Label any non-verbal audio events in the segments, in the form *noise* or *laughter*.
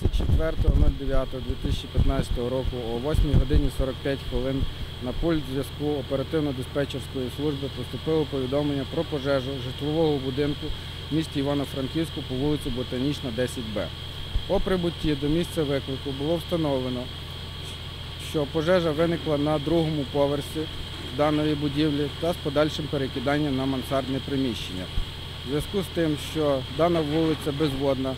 24.09.2015 року о 8 годині 45 хвилин на пульт зв'язку оперативно-диспетчерської служби поступило повідомлення про пожежу житлового будинку в місті Івано-Франківську по вулиці Ботанічна, 10Б. По прибутті до місця виклику було встановлено, що пожежа виникла на другому поверсі даної будівлі та з подальшим перекиданням на мансардне приміщення. У зв'язку з тим, що дана вулиця безводна,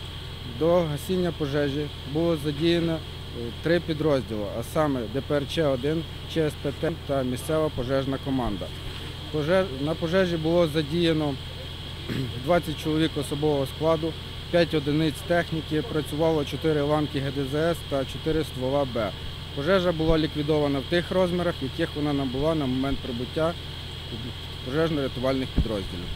до гасіння пожежі було задіяно е, три підрозділи, а саме ДПРЧ-1, ЧСПТ та місцева пожежна команда. На пожежі було задіяно *clears throat* 20 чоловік особового складу, 5 одиниць техніки, працювало 4 ланки ГДЗС та 4 ствола Б. Пожежа була ліквідована в тих розмірах, яких вона набула на момент прибуття пожежно-рятувальних підрозділів.